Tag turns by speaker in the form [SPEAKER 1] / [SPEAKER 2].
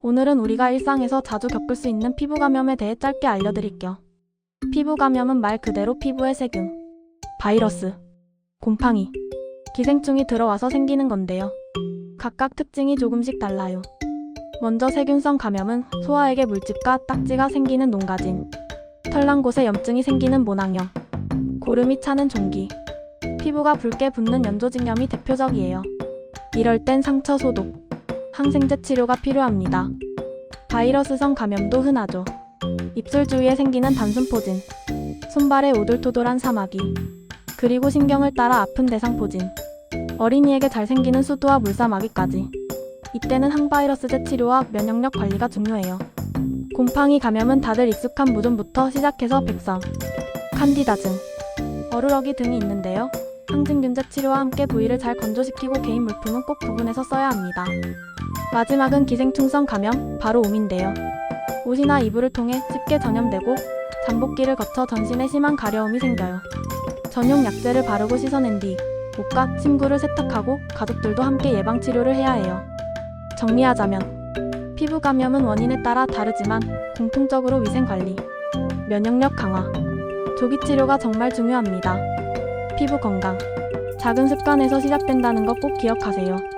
[SPEAKER 1] 오늘은 우리가 일상에서 자주 겪을 수 있는 피부 감염에 대해 짧게 알려드릴게요. 피부 감염은 말 그대로 피부의 세균, 바이러스, 곰팡이, 기생충이 들어와서 생기는 건데요. 각각 특징이 조금씩 달라요. 먼저 세균성 감염은 소화액의 물집과 딱지가 생기는 농가진, 털난 곳에 염증이 생기는 모낭염, 고름이 차는 종기, 피부가 붉게 붓는 연조직염이 대표적이에요. 이럴 땐 상처 소독, 항생제 치료가 필요합니다. 바이러스성 감염도 흔하죠. 입술 주위에 생기는 단순 포진, 손발에 오돌토돌한 사마귀, 그리고 신경을 따라 아픈 대상 포진, 어린이에게 잘 생기는 수두와 물사마귀까지. 이때는 항바이러스제 치료와 면역력 관리가 중요해요. 곰팡이 감염은 다들 익숙한 무좀부터 시작해서 백성, 칸디다증, 어루러기 등이 있는데요. 항진균제 치료와 함께 부위를 잘 건조시키고 개인 물품은 꼭 구분해서 써야 합니다. 마지막은 기생충성 감염, 바로 옴인데요. 옷이나 이불을 통해 쉽게 전염되고 잠복기를 거쳐 전신에 심한 가려움이 생겨요. 전용 약제를 바르고 씻어낸 뒤 옷과 침구를 세탁하고 가족들도 함께 예방 치료를 해야 해요. 정리하자면 피부 감염은 원인에 따라 다르지만 공통적으로 위생 관리, 면역력 강화, 조기 치료가 정말 중요합니다. 피부 건강, 작은 습관에서 시작된다는 거꼭 기억하세요.